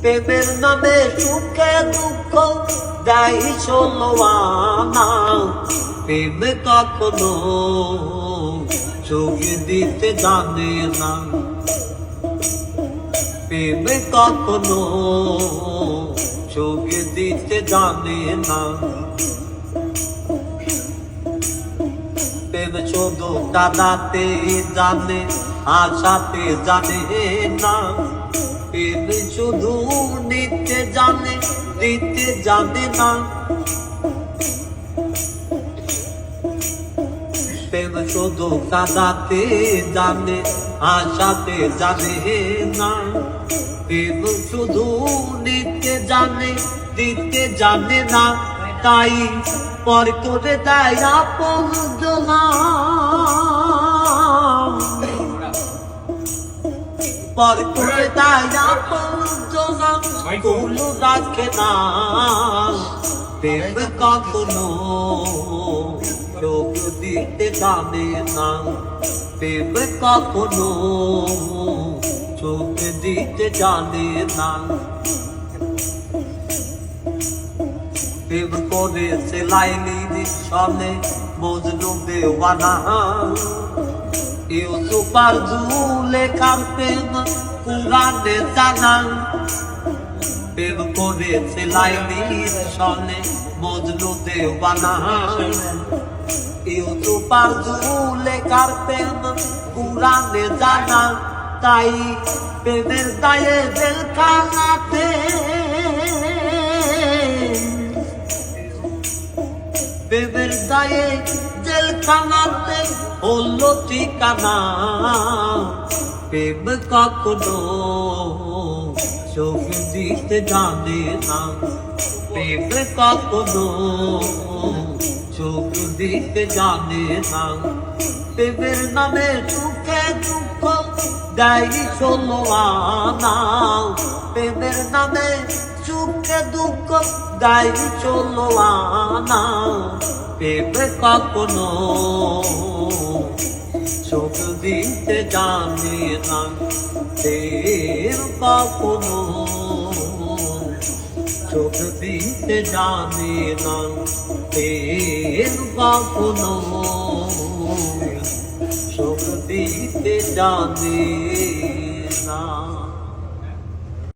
প্রেমের নামে সুখে দুঃখ ষোলো আনা। প্রেম কখনো চোখে দিতে জানে না। প্রেম কখনো চোখে দিতে জানে না। প্রেম শুধু কাদাতে জানে, আশাতে জানে না। প্রেম শুধু নিতে জানে দিতে জানে না। প্রেম শুধু কাদাতে জানে, আশাতে জানে না। প্রেম শুধু নিতে জানে দিতে জানে না। তাই পর করে দেয় আপন পর কুল রাখে না প্রেম কখনো চোখ দিতে জানে না। প্রেম কখনো চোখ দিতে জানে না। প্রেম করে সেলাইনি সনে মজনু দেওয়ানা। ইউসুফার জুলে খান প্রেম কুরানে জানা প্রেম করে সেলাইনি সনে মজনু দেওয়ানা ইউসুফার জুলে কার প্রেম কুরানে জানা তাই প্রেমের দায়ে জেলখানাতে প্রেমের দায়ে জেলখানাতে হলো ঠিকানা। প্রেম কখনো চোখ দিতে জানে না। প্রেম কখনো চোখ দিতে জানে না। প্রেমের নামে সুখে দুঃখ দেয় ষোলো আনা। প্রেমের নামে সুখে দুঃখ দেয় ষোলো আনা। প্রেম কখনো চোখ দিতে জানে না প্রেম কখনো চোখ দিতে জানে না প্রেম কখনো চোখ দিতে জানে।